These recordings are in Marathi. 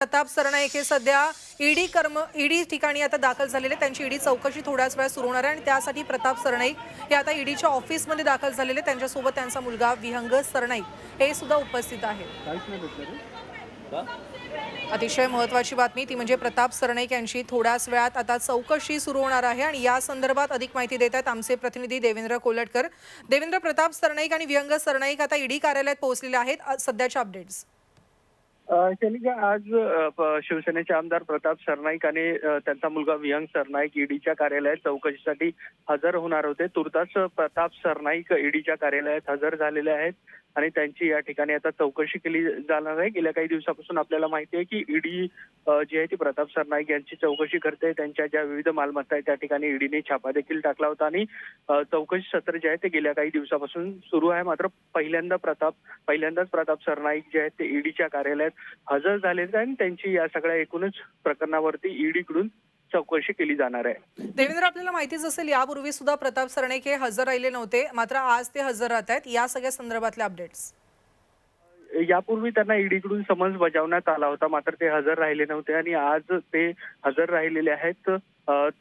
प्रताप सरनाईक हे सध्या ईडी कर्म ईडी ठिकाणी आता दाखल झालेले त्यांची ईडी चौकशी थोड्याच वेळात सुरू होणार आहे आणि त्यासाठी प्रताप सरनाईक हे आता ईडीच्या ऑफिसमध्ये दाखल झालेले त्यांच्यासोबत त्यांचा मुलगा विहंग सरनाईक हे सुद्धा उपस्थित आहे. अतिशय महत्वाची बातमी ती म्हणजे प्रताप सरनाईक यांची थोड्याच वेळात आता चौकशी सुरू होणार आहे आणि या संदर्भात अधिक माहिती देत आहेत आमचे प्रतिनिधी देवेंद्र कोलटकर. देवेंद्र प्रताप सरनाईक आणि विहंग सरनाईक आता ईडी कार्यालयात पोहोचलेले आहेत. सध्याच्या अपडेट्स अ, आज शिवसेनेचे आमदार प्रताप सरनाईक आणि त्यांचा मुलगा विहंग सरनाईक ईडीच्या कार्यालयात चौकशीसाठी हजर होणार होते. तुर्तास प्रताप सरनाईक ईडीच्या कार्यालयात हजर झालेले आहेत. आणि त्यांची या ठिकाणी आता चौकशी केली जाणार आहे. गेल्या काही दिवसापासून आपल्याला माहिती आहे की ईडी जी आहे ती प्रताप सरनाईक यांची चौकशी करते. त्यांच्या ज्या विविध मालमत्ता आहेत त्या ठिकाणी ईडीने छापा देखील टाकला होता आणि चौकशी सत्र जे आहे ते गेल्या काही दिवसापासून सुरू आहे. मात्र पहिल्यांदा प्रताप पहिल्यांदाच प्रताप सरनाईक जे आहेत ते ईडीच्या कार्यालयात हजर झालेले आणि त्यांची या सगळ्या एकूणच प्रकरणावरती ईडीकडून चौकशी केली जाणार आहे. देवेंद्र आपल्याला माहितीच असेल यापूर्वी सुद्धा प्रताप सरनाईक हे हजर राहिले नव्हते. मात्र आज ते हजर राहत आहेत. या सगळ्या संदर्भातले अपडेट्स यापूर्वी त्यांना ईडीकडून समन्स बजावण्यात आला होता. मात्र ते हजर राहिले नव्हते आणि आज ते हजर राहिलेले आहेत.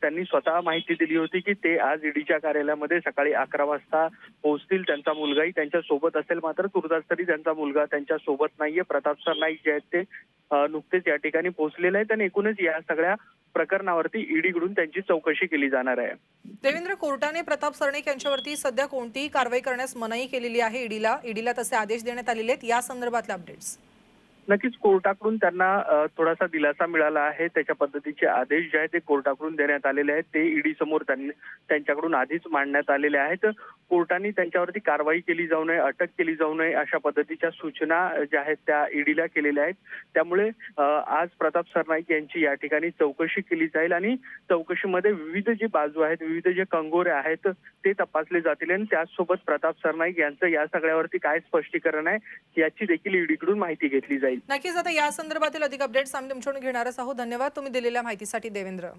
त्यांनी स्वतः माहिती दिली होती की ते आज ईडीच्या कार्यालयामध्ये सकाळी अकरा वाजता पोहोचतील. त्यांचा मुलगाही त्यांच्यासोबत असेल. मात्र तुर्तास तरी त्यांचा मुलगा त्यांच्यासोबत नाहीये. प्रताप सरनाईक जे आहेत ते नुकतेच या ठिकाणी पोहोचलेले आहेत आणि एकूणच या सगळ्या प्रकरणावरती ईडीकडून त्यांची चौकशी केली जाणार आहे. देवेंद्र कोर्टाने प्रताप सरनाईक यांच्यावरती सध्या कोणतीही कारवाई करण्यास मनाई केलेली आहे ईडीला. ईडीला तसे आदेश देण्यात आलेले आहेत. या संदर्भातले अपडेट्स नक्कीच कोर्टाकडून त्यांना थोडासा दिलासा मिळाला आहे. त्याच्या पद्धतीचे आदेश जे आहेत ते कोर्टाकडून देण्यात आलेले आहेत. ते ईडी समोर त्यांनी त्यांच्याकडून आधीच मांडण्यात आलेले आहेत. कोर्टाने त्यांच्यावरती कारवाई केली जाऊ नये अटक केली जाऊ नये अशा पद्धतीच्या सूचना ज्या आहेत त्या ईडीला केलेल्या आहेत. त्यामुळे आज प्रताप सरनाईक यांची या ठिकाणी चौकशी केली जाईल आणि चौकशीमध्ये विविध जे बाजू आहेत विविध जे कंगोरे आहेत ते तपासले जातील आणि त्याचसोबत प्रताप सरनाईक यांचं या सगळ्यावरती काय स्पष्टीकरण आहे याची देखील ईडीकडून माहिती घेतली जाईल. नक्कीच. आता या संदर्भातील अधिक अपडेट्स आम्ही तुमच्याकडून घेणारच आहोत. धन्यवाद. तुम्ही दिलेल्या माहितीसाठी देवेंद्र.